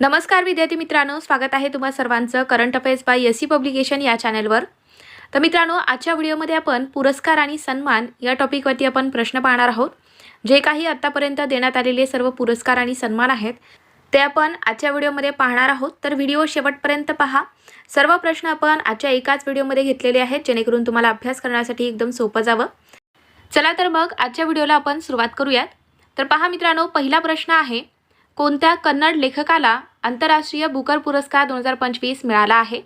नमस्कार विद्यार्थी मित्रांनो स्वागत आहे तुम्हा सर्वांचं current affairs by S C publication या चॅनलवर. तर मित्रांनो आजच्या व्हिडिओमध्ये आपण पुरस्कार आणि सन्मान या टॉपिकवरती आपण प्रश्न पाहणार आहोत. जे काही आत्तापर्यंत देण्यात आलेले सर्व पुरस्कार आणि सन्मान आहेत ते आपण आजच्या व्हिडिओमध्ये पाहणार आहोत. तर व्हिडिओ शेवटपर्यंत पहा. सर्व प्रश्न आपण आजच्या एकाच व्हिडिओमध्ये घेतलेले आहेत जेणेकरून तुम्हाला अभ्यास करण्यासाठी एकदम सोपं जावं. चला तर मग आजच्या व्हिडिओला आपण सुरुवात करूयात. तर पहा मित्रांनो पहिला प्रश्न आहे कोणत्या कन्नड लेखकाला आंतरराष्ट्रीय बुकर पुरस्कार दोन हजार पंचवीस मिळाला आहे?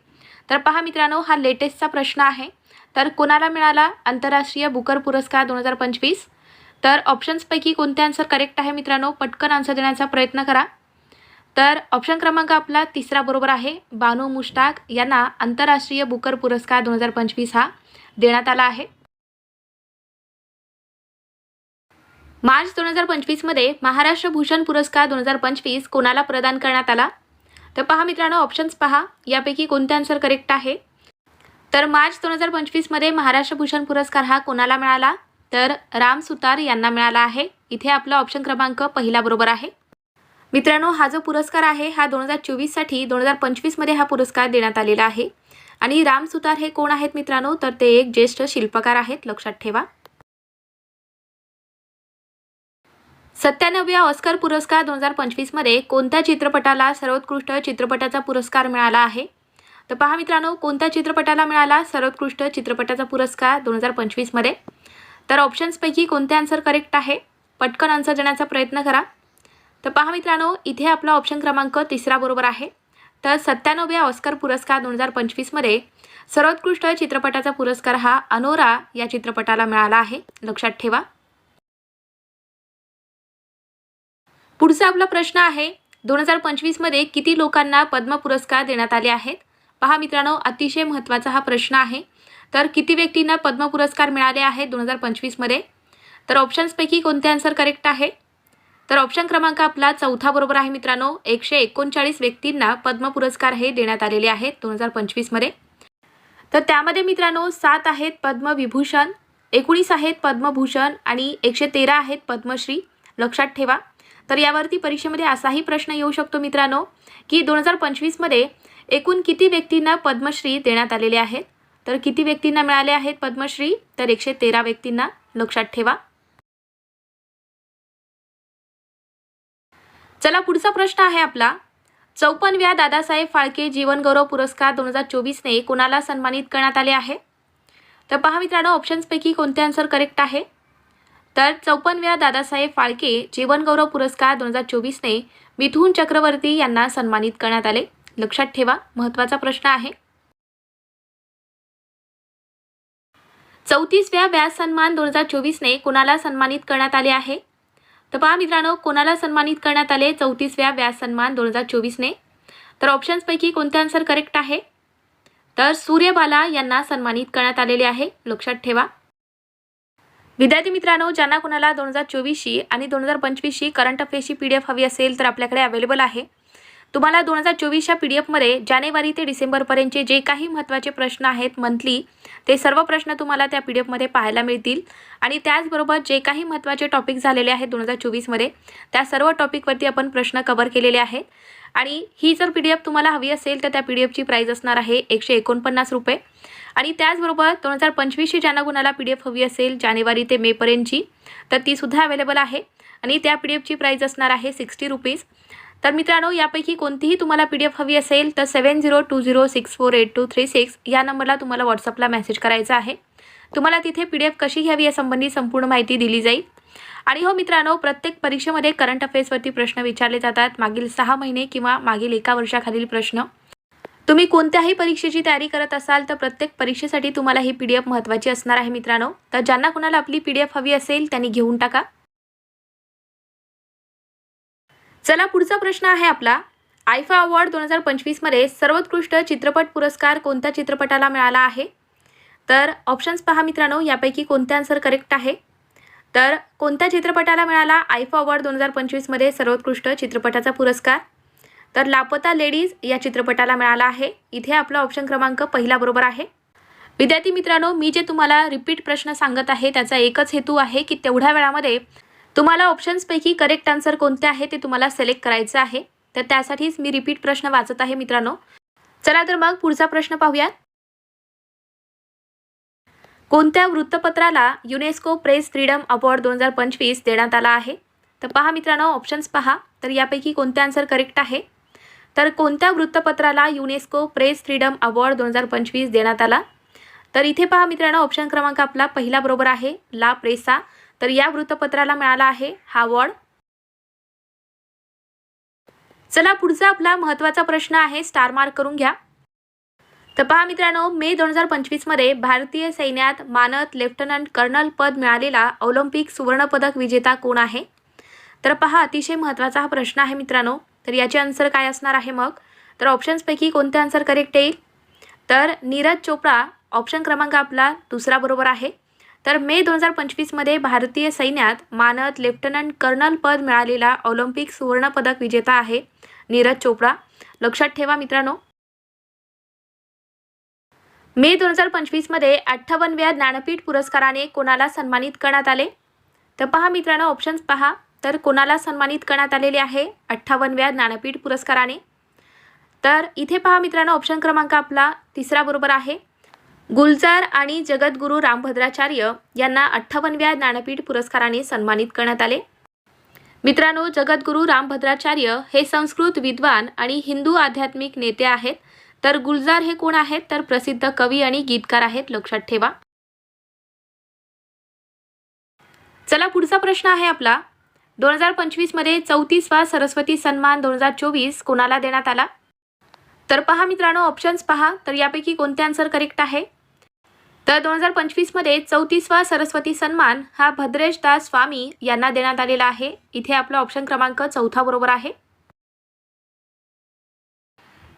तर पहा मित्रांनो हा लेटेस्टचा प्रश्न आहे. तर कोणाला मिळाला आंतरराष्ट्रीय बुकर पुरस्कार दोन हजार पंचवीस? तर ऑप्शन्सपैकी कोणते आन्सर करेक्ट आहे मित्रांनो पटकन आन्सर देण्याचा प्रयत्न करा. तर ऑप्शन क्रमांक आपला तिसरा बरोबर आहे. बानू मुश्ताक यांना आंतरराष्ट्रीय बुकर पुरस्कार दोन हजार पंचवीस हा देण्यात आला आहे. मार्च दोन हजार पंचवीसमध्ये महाराष्ट्र भूषण पुरस्कार दोन हजार पंचवीस कोणाला प्रदान करण्यात आला? तर पहा मित्रांनो ऑप्शन्स पहा. यापैकी कोणते आन्सर करेक्ट आहे? तर मार्च दोन हजार पंचवीसमध्ये महाराष्ट्र भूषण पुरस्कार हा कोणाला मिळाला? तर राम सुतार यांना मिळाला आहे. इथे आपला ऑप्शन क्रमांक पहिला बरोबर आहे. मित्रांनो हा जो पुरस्कार आहे हा दोन हजार चोवीससाठी दोन हजार पंचवीसमध्ये हा पुरस्कार देण्यात आलेला आहे. आणि राम सुतार हे कोण आहेत मित्रांनो? तर ते एक ज्येष्ठ शिल्पकार आहेत लक्षात ठेवा. सत्त्याण्णव्या ऑस्कर पुरस्कार दोन हजार पंचवीसमध्ये कोणत्या चित्रपटाला सर्वोत्कृष्ट चित्रपटाचा पुरस्कार मिळाला आहे? तर पहा मित्रांनो कोणत्या चित्रपटाला मिळाला सर्वोत्कृष्ट चित्रपटाचा पुरस्कार दोन हजार पंचवीसमध्ये तर ऑप्शन्सपैकी कोणते आन्सर करेक्ट आहे? पटकन आन्सर देण्याचा प्रयत्न करा. तर पहा मित्रांनो इथे आपला ऑप्शन क्रमांक तिसरा बरोबर आहे. तर सत्त्याण्णव्या ऑस्कर पुरस्कार दोन हजार पंचवीसमध्ये सर्वोत्कृष्ट चित्रपटाचा पुरस्कार हा अनोरा या चित्रपटाला मिळाला आहे. लक्षात ठेवा. पुढचा आपला प्रश्न आहे दोन हजार पंचवीसमध्ये किती लोकांना पद्म पुरस्कार देण्यात आले आहेत? पहा मित्रांनो अतिशय महत्त्वाचा हा प्रश्न आहे. तर किती व्यक्तींना पद्म पुरस्कार मिळाले आहेत दोन हजार पंचवीसमध्ये? तर ऑप्शन्सपैकी कोणते आन्सर करेक्ट आहे? तर ऑप्शन क्रमांक आपला चौथा बरोबर आहे मित्रांनो एकशे एकोणचाळीस व्यक्तींना पद्म पुरस्कार हे देण्यात आलेले आहेत दोन हजार पंचवीसमध्ये. तर त्यामध्ये मित्रांनो सात आहेत पद्मविभूषण एकोणीस आहेत पद्मभूषण आणि एकशे तेरा आहेत पद्मश्री. लक्षात ठेवा. तर यावरती परीक्षेमध्ये असाही प्रश्न येऊ शकतो मित्रांनो की दोन हजार पंचवीसमध्ये एकूण किती व्यक्तींना पद्मश्री देण्यात आलेले आहेत? तर किती व्यक्तींना मिळाले आहेत पद्मश्री? तर एकशे तेरा व्यक्तींना लक्षात ठेवा. चला पुढचा प्रश्न आहे आपला. चौपन्नव्या दादासाहेब फाळके जीवनगौरव पुरस्कार दोन हजार चोवीसने कोणाला सन्मानित करण्यात आले आहे? तर पहा मित्रांनो ऑप्शन्सपैकी कोणते आन्सर करेक्ट आहे? तर चौपन्नव्या दादासाहेब फाळके जीवनगौरव पुरस्कार दोन हजार चोवीसने मिथून चक्रवर्ती यांना सन्मानित करण्यात आले. लक्षात ठेवा महत्त्वाचा प्रश्न आहे. चौतीसव्या व्यास सन्मान दोन हजार चोवीसने कोणाला सन्मानित करण्यात आले आहे? तर पहा मित्रांनो कोणाला सन्मानित करण्यात आले चौतीसव्या व्यास सन्मान दोन हजार चोवीसने? तर ऑप्शन्सपैकी कोणते आन्सर करेक्ट आहे? तर सूर्यबाला यांना सन्मानित करण्यात आलेले आहे. लक्षात ठेवा. विद्यार्थी मित्रांनो ज्यांना कोणाला दोन हजार चोवीसशी आणि दोन हजार पंचवीसशी करंट अफेअर्सची पी डी एफ हवी असेल तर आपल्याकडे अवेलेबल आहे. तुम्हाला दोन हजार चोवीसच्या पी डी एफमध्ये जानेवारी ते डिसेंबरपर्यंतचे जे काही महत्त्वाचे प्रश्न आहेत मंथली ते सर्व प्रश्न तुम्हाला त्या पी डी एफमध्ये पाहायला मिळतील. आणि त्याचबरोबर जे काही महत्त्वाचे टॉपिक झालेले आहेत दोन हजार चोवीसमध्ये त्या सर्व टॉपिकवरती आपण प्रश्न कवर केलेले आहेत. आणि ही जर पी डी एफ तुम्हाला हवी असेल तर त्या पी डी एफची प्राईज असणार आहे एकशे एकोणपन्नास रुपये. आणि त्याचबरोबर दोन हजार पंचवीसची ज्यांना कुणाला पी डी एफ हवी असेल जानेवारी ते मेपर्यंतची तर तीसुद्धा अवेलेबल आहे. आणि त्या पी डी एफची प्राईज असणार आहे सिक्स्टी रुपीज तर मित्रांनो यापैकी कोणतीही तुम्हाला पी डी एफ हवी असेल तर seven zero two zero six four eight two three six या नंबरला तुम्हाला व्हॉट्सअपला मेसेज करायचा आहे. तुम्हाला तिथे पी डी एफ कशी घ्यावी यासंबंधी संपूर्ण माहिती दिली जाईल. आणि हो मित्रांनो प्रत्येक परीक्षेमध्ये करंट अफेअर्सवरती प्रश्न विचारले जातात. मागील सहा महिने किंवा मागील एका वर्षाखालील प्रश्न. तुम्ही कोणत्याही परीक्षेची तयारी करत असाल तर प्रत्येक परीक्षेसाठी तुम्हाला ही पी डी एफ महत्त्वाची असणार आहे मित्रांनो. तर ज्यांना कुणाला आपली पी डी एफ हवी असेल त्यांनी घेऊन टाका. चला पुढचा प्रश्न आहे आपला. आयफा अवॉर्ड दोन हजार पंचवीसमध्ये सर्वोत्कृष्ट चित्रपट पुरस्कार कोणत्या चित्रपटाला मिळाला आहे? तर ऑप्शन्स पहा मित्रांनो यापैकी कोणते आन्सर करेक्ट आहे? तर कोणत्या चित्रपटाला मिळाला आयफा अवॉर्ड दोन हजार पंचवीसमध्ये सर्वोत्कृष्ट चित्रपटाचा पुरस्कार? तर लापता लेडीज या चित्रपटाला मिळाला आहे. इथे आपला ऑप्शन क्रमांक पहिला बरोबर आहे. विद्यार्थी मित्रांनो मी जे तुम्हाला रिपीट प्रश्न सांगत आहे त्याचा एकच हेतू आहे की तेवढ्या वेळामध्ये तुम्हाला ऑप्शन्सपैकी करेक्ट आन्सर कोणते आहे ते तुम्हाला सिलेक्ट करायचं आहे. तर त्यासाठीच मी रिपीट प्रश्न वाचत आहे मित्रांनो. चला तर मग पुढचा प्रश्न पाहूयात. कोणत्या वृत्तपत्राला युनेस्को प्रेस फ्रीडम अवॉर्ड दोन हजार पंचवीस देण्यात आला आहे? तर पहा मित्रांनो ऑप्शन्स पहा. तर यापैकी कोणते आन्सर करेक्ट आहे? तर कोणत्या वृत्तपत्राला युनेस्को प्रेस फ्रीडम अवॉर्ड दोन हजार पंचवीस देण्यात आला? तर इथे पहा मित्रांनो ऑप्शन क्रमांक आपला पहिला बरोबर आहे ला प्रेसा. तर या वृत्तपत्राला मिळाला आहे हा अवॉर्ड चला पुढचा आपला महत्त्वाचा प्रश्न आहे स्टार मार्क करून घ्या. तर पहा मित्रांनो मे दोन हजार पंचवीसमध्ये भारतीय सैन्यात मानद लेफ्टनंट कर्नल पद मिळालेला ऑलिम्पिक सुवर्णपदक विजेता कोण आहे? तर पहा अतिशय महत्त्वाचा हा प्रश्न आहे मित्रांनो. तर याचे आन्सर काय असणार आहे मग? तर ऑप्शन्सपैकी कोणते आन्सर करेक्ट येईल? तर नीरज चोप्रा ऑप्शन क्रमांक आपला दुसरा बरोबर आहे. तर मे दोन हजार पंचवीसमध्ये भारतीय सैन्यात मानद लेफ्टनंट कर्नल पद मिळालेला ऑलिम्पिक सुवर्णपदक विजेता आहे नीरज चोप्रा. लक्षात ठेवा मित्रांनो मे दोन हजार पंचवीसमध्ये अठ्ठावन्नव्या ज्ञानपीठ पुरस्काराने कोणाला सन्मानित करण्यात आले? तर पहा मित्रांनो ऑप्शन्स पहा. तर कोणाला सन्मानित करण्यात आलेले आहे अठ्ठावन्नव्या ज्ञानपीठ पुरस्काराने? तर इथे पहा मित्रांनो ऑप्शन क्रमांक आपला तिसरा बरोबर आहे. गुलजार आणि जगद्गुरू रामभद्राचार्य यांना अठ्ठावन्नव्या ज्ञानपीठ पुरस्काराने सन्मानित करण्यात आले. मित्रांनो जगद्गुरू रामभद्राचार्य हे संस्कृत विद्वान आणि हिंदू आध्यात्मिक नेते आहेत. तर गुलजार हे कोण आहेत? तर प्रसिद्ध कवी आणि गीतकार आहेत. लक्षात ठेवा. चला पुढचा प्रश्न आहे आपला. दोन हजार पंचवीसमध्ये चौतीसवा सरस्वती सन्मान दोन हजार चोवीस कोणाला देण्यात आला? तर पहा मित्रांनो ऑप्शन्स पहा. तर यापैकी कोणते आन्सर करेक्ट आहे? तर दोन हजार पंचवीसमध्ये चौतीसवा सरस्वती सन्मान हा भद्रेश दास स्वामी यांना देण्यात आलेला आहे. इथे आपला ऑप्शन क्रमांक चौथा बरोबर आहे.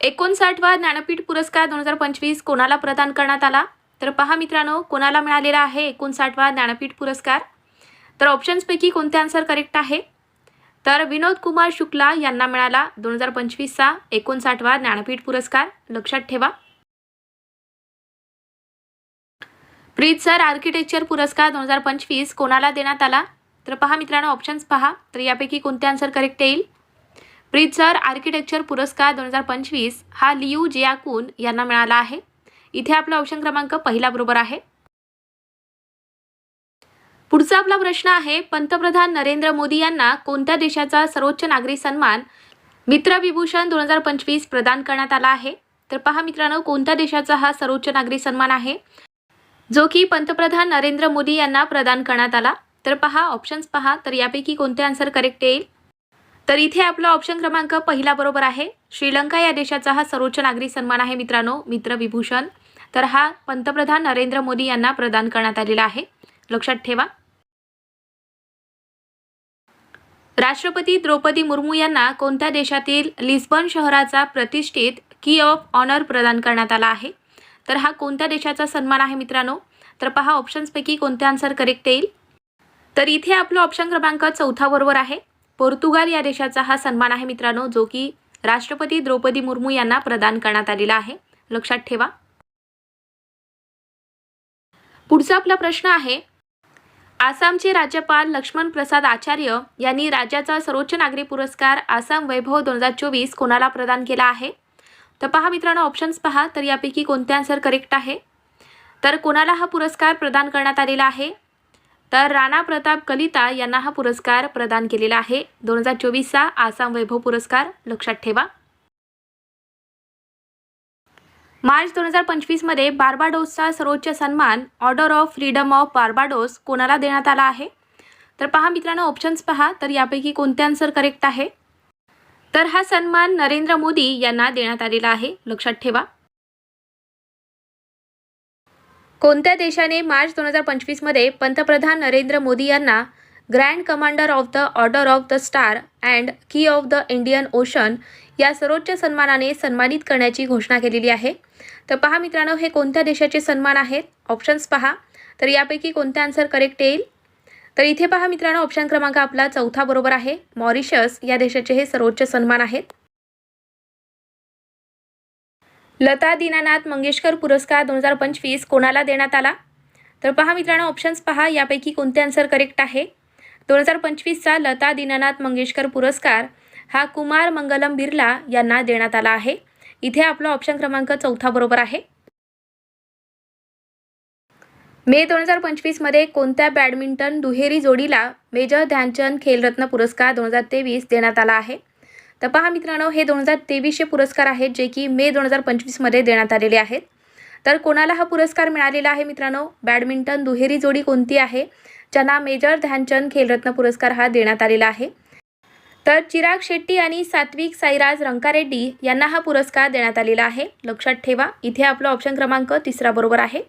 एकोणसाठवा ज्ञानपीठ पुरस्कार दोन हजार पंचवीस कोणाला प्रदान करण्यात आला? तर पहा मित्रांनो कोणाला मिळालेला आहे एकोणसाठवा ज्ञानपीठ पुरस्कार? तर ऑप्शन्सपैकी कोणते आन्सर करेक्ट आहे? तर विनोद कुमार शुक्ला यांना मिळाला दोन हजार पंचवीसचा एकोणसाठवा ज्ञानपीठ पुरस्कार. लक्षात ठेवा. प्रीत सर आर्किटेक्चर पुरस्कार दोन हजार पंचवीस कोणाला देण्यात आला? तर पहा मित्रांनो ऑप्शन्स पहा. तर यापैकी कोणते आन्सर करेक्ट येईल? प्रीत आर्किटेक्चर पुरस्कार दोन हजार पंचवीस हा लियू जियाकून यांना मिळाला आहे. इथे आपला ऑप्शन क्रमांक पहिला बरोबर आहे. पुढचा आपला प्रश्न आहे पंतप्रधान नरेंद्र मोदी यांना कोणत्या देशाचा सर्वोच्च नागरी सन्मान मित्रविभूषण दोन हजार पंचवीस प्रदान करण्यात आला आहे? तर पहा मित्रांनो कोणत्या देशाचा हा सर्वोच्च नागरी सन्मान आहे? जो की पंतप्रधान नरेंद्र मोदी यांना प्रदान करण्यात आला. तर पहा ऑप्शन्स पहा तर यापैकी कोणते आन्सर करेक्ट येईल? तर इथे आपला ऑप्शन क्रमांक पहिला बरोबर आहे. श्रीलंका या देशाचा हा सर्वोच्च नागरी सन्मान आहे मित्रांनो मित्रविभूषण तर हा पंतप्रधान नरेंद्र मोदी यांना प्रदान करण्यात आलेला आहे. लक्षात ठेवा. राष्ट्रपती द्रौपदी मुर्मू यांना कोणत्या देशातील लिस्बन शहराचा प्रतिष्ठित की ऑफ ऑनर प्रदान करण्यात आला आहे? तर हा कोणत्या देशाचा सन्मान आहे मित्रांनो? तर पहा ऑप्शन्सपैकी कोणते आन्सर करेक्ट येईल? तर इथे आपलं ऑप्शन क्रमांक चौथा बरोबर आहे. पोर्तुगाल या देशाचा हा सन्मान आहे मित्रांनो जो की राष्ट्रपती द्रौपदी मुर्मू यांना प्रदान करण्यात आलेला आहे. लक्षात ठेवा. पुढचा आपला प्रश्न आहे आसामचे राज्यपाल लक्ष्मण प्रसाद आचार्य यांनी राज्याचा सर्वोच्च नागरी पुरस्कार आसाम वैभव दोन हजार चोवीस कोणाला प्रदान केला आहे? तर पहा मित्रांनो ऑप्शन्स पहा तर यापैकी कोणते आन्सर करेक्ट आहे? तर कोणाला हा पुरस्कार प्रदान करण्यात आलेला आहे? तर राणा प्रताप कलिता यांना हा पुरस्कार प्रदान केलेला आहे. दोन हजार चोवीसचा आसाम वैभव पुरस्कार लक्षात ठेवा. मार्च दोन हजार पंचवीसमध्ये बार्बाडोसचा सर्वोच्च सन्मान order of freedom of Barbados कोणाला देण्यात आला आहे? तर पहा मित्रांनो ऑप्शन्स पहा तर यापैकी कोणते आन्सर करेक्ट आहे? तर हा सन्मान नरेंद्र मोदी यांना देण्यात आलेला आहे. लक्षात ठेवा. कोणत्या देशाने मार्च दोन हजार पंचवीसमध्ये पंतप्रधान नरेंद्र मोदी यांना grand commander of the order of the star and key of the Indian ocean या सर्वोच्च सन्मानाने सन्मानित करण्याची घोषणा केलेली आहे? तर पहा मित्रांनो हे कोणत्या देशाचे सन्मान आहेत? ऑप्शन्स पहा. तर यापैकी कोणते आन्सर करेक्ट येईल? तर इथे पहा मित्रांनो ऑप्शन क्रमांक आपला चौथा बरोबर आहे. मॉरिशस या देशाचे हे सर्वोच्च सन्मान आहेत. लता दीनानाथ मंगेशकर पुरस्कार दोन हजार पंचवीस कोणाला देण्यात आला? तर पहा मित्रांनो ऑप्शन्स पहा. यापैकी कोणते आन्सर करेक्ट आहे? दोन हजार पंचवीसचा लता दीनानाथ मंगेशकर पुरस्कार हा कुमार मंगलम बिर्ला यांना देण्यात आला आहे. इथे आपला ऑप्शन क्रमांक चौथा बरोबर आहे. मे दोन हजार पंचवीसमध्ये कोणत्या बॅडमिंटन दुहेरी जोडीला मेजर ध्यानचंद खेलरत्न पुरस्कार दोन हजार तेवीस देण्यात आला आहे? तर पहा मित्रांनो हे दोन हजार तेवीसचे पुरस्कार आहेत जे की मे दोन हजार पंचवीसमध्ये देण्यात आलेले आहेत. तर कोणाला हा पुरस्कार मिळालेला आहे मित्रांनो? बॅडमिंटन दुहेरी जोडी कोणती आहे? ज्यांना मेजर ध्यानचंद खेलरत्न पुरस्कार हा देण्यात आलेला आहे. तर चिराग शेट्टी आणि सात्विक साईराज रंकारेड्डी यांना हा पुरस्कार देण्यात आलेला आहे. लक्षात ठेवा इथे आपला ऑप्शन क्रमांक तिसरा बरोबर आहे.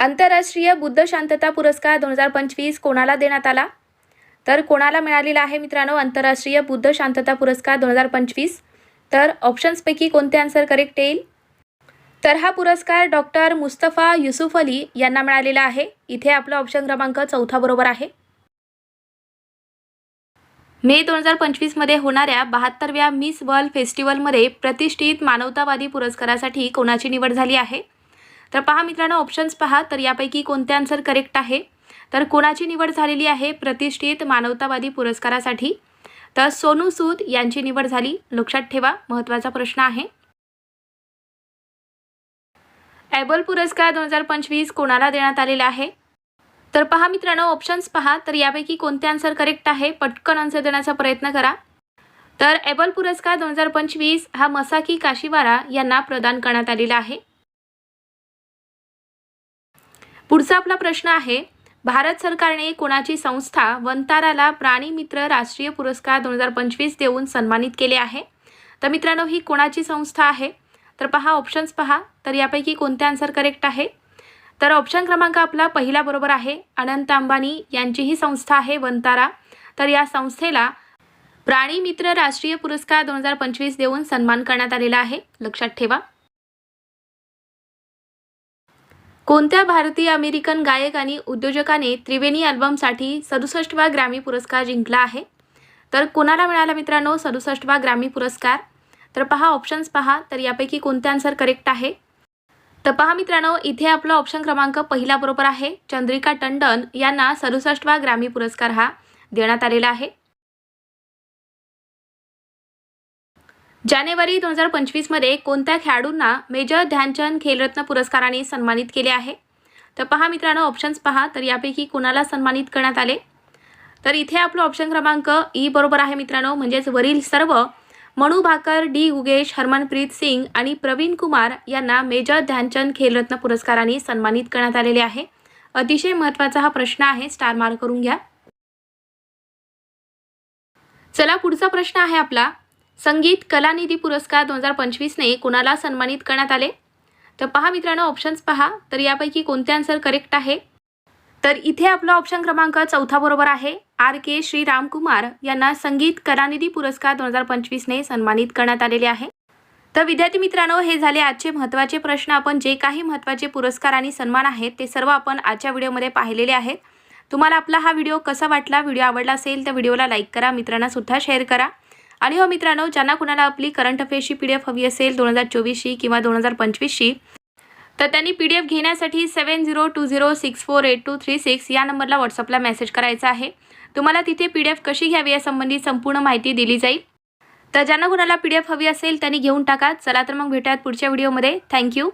आंतरराष्ट्रीय बुद्ध शांतता पुरस्कार दोन हजार पंचवीस कोणाला देण्यात आला? तर कोणाला मिळालेला आहे मित्रांनो आंतरराष्ट्रीय बुद्ध शांतता पुरस्कार दोन हजार पंचवीस? तर ऑप्शन्सपैकी कोणते आन्सर करेक्ट येईल? तर हा पुरस्कार डॉक्टर मुस्तफा युसुफ अली यांना मिळालेला आहे. इथे आपला ऑप्शन क्रमांक चौथा बरोबर आहे. मे दोन हजार पंचवीसमध्ये होणाऱ्या बहात्तरव्या मिस वर्ल्ड फेस्टिवलमध्ये प्रतिष्ठित मानवतावादी पुरस्कारासाठी कोणाची निवड झाली आहे? तर पहा मित्रांनो ऑप्शन्स पहा. तर यापैकी कोणते आन्सर करेक्ट आहे? तर कोणाची निवड झालेली आहे प्रतिष्ठित मानवतावादी पुरस्कारासाठी? तर सोनू सूद यांची निवड झाली. लक्षात ठेवा महत्त्वाचा प्रश्न आहे. ॲबल पुरस्कार दोन हजार पंचवीस कोणाला देण्यात आलेला आहे? तर पहा मित्रांनो ऑप्शन्स पहा. तर यापैकी कोणते आन्सर करेक्ट आहे? पटकन आन्सर देण्याचा प्रयत्न करा. तर ॲबल पुरस्कार दोन हजार पंचवीस हा मसाकी काशीवारा यांना प्रदान करण्यात आलेला आहे. पुढचा आपला प्रश्न आहे भारत सरकारने कोणाची संस्था वंताराला प्राणीमित्र राष्ट्रीय पुरस्कार दोन हजार पंचवीस देऊन सन्मानित केले आहे? तर मित्रांनो ही कोणाची संस्था आहे? तर पहा ऑप्शन्स पहा. तर यापैकी कोणते आन्सर करेक्ट आहे? तर ऑप्शन क्रमांक आपला पहिला बरोबर आहे. अनंत अंबानी यांची ही संस्था आहे वंतारा. तर या संस्थेला प्राणीमित्र राष्ट्रीय पुरस्कार दोन हजार पंचवीस देऊन सन्मान करण्यात आलेला आहे. लक्षात ठेवा. कोणत्या भारतीय अमेरिकन गायक आणि उद्योजकाने त्रिवेणी अल्बमसाठी सदुसष्टवा ग्रॅमी पुरस्कार जिंकला आहे? तर कोणाला मिळाला मित्रांनो सदुसष्टवा ग्रॅमी पुरस्कार? तर पहा ऑप्शन्स पहा तर यापैकी कोणते आन्सर करेक्ट आहे? तर पहा मित्रांनो इथे आपला ऑप्शन क्रमांक पहिला बरोबर आहे. चंद्रिका टंडन यांना सदुसष्टवा ग्रॅमी पुरस्कार हा देण्यात आलेला आहे. जानेवारी दोन हजार पंचवीसमध्ये कोणत्या खेळाडूंना मेजर ध्यानचंद खेलरत्न पुरस्काराने सन्मानित केले आहे? तर पहा मित्रांनो ऑप्शन्स पहा. तर यापैकी कोणाला सन्मानित करण्यात आले? तर इथे आपलं ऑप्शन क्रमांक ई बरोबर आहे मित्रांनो. म्हणजेच वरील सर्व मनू भाकर डी गुगेश हरमनप्रीत सिंग आणि प्रवीण कुमार यांना मेजर ध्यानचंद खेलरत्न पुरस्काराने सन्मानित करण्यात आलेले आहे. अतिशय महत्त्वाचा हा प्रश्न आहे. स्टार मार्क करून घ्या. चला पुढचा प्रश्न आहे आपला. संगीत कलानिधी पुरस्कार दोन हजार पंचवीसने कुणाला सन्मानित करण्यात आले? तर पहा मित्रांनो ऑप्शन्स पहा. तर यापैकी कोणते आन्सर करेक्ट आहे? तर इथे आपला ऑप्शन क्रमांक चौथा बरोबर आहे. आर के श्री रामकुमार यांना संगीत कलानिधी पुरस्कार दोन हजार पंचवीसने सन्मानित करण्यात आलेले आहे. तर विद्यार्थी मित्रांनो हे झाले आजचे महत्त्वाचे प्रश्न. आपण जे काही महत्त्वाचे पुरस्कार आणि सन्मान आहेत ते सर्व आपण आजच्या व्हिडिओमध्ये पाहिलेले आहेत. तुम्हाला आपला हा व्हिडिओ कसा वाटला व्हिडिओ आवडला असेल तर व्हिडिओला लाईक करा. मित्रांनासुद्धा शेअर करा. आणि हो मित्रांनो ज्यांना कुणाला आपली करंट अफेअर्सची पी डी एफ हवी असेल दोन हजार चोवीसशी किंवा दोन हजार पंचवीसशी तर त्यांनी पी डी एफ घेण्यासाठी seven zero two zero six four eight two three six या नंबरला व्हॉट्सअपला मेसेज करायचा आहे. तुम्हाला तिथे पी डी एफ कशी घ्यावी यासंबंधी संपूर्ण माहिती दिली जाईल. तर ज्यांना कुणाला पी डी एफ हवी असेल त्यांनी घेऊन टाका. चला तर मग भेटूयात पुढच्या व्हिडिओमध्ये थँक्यू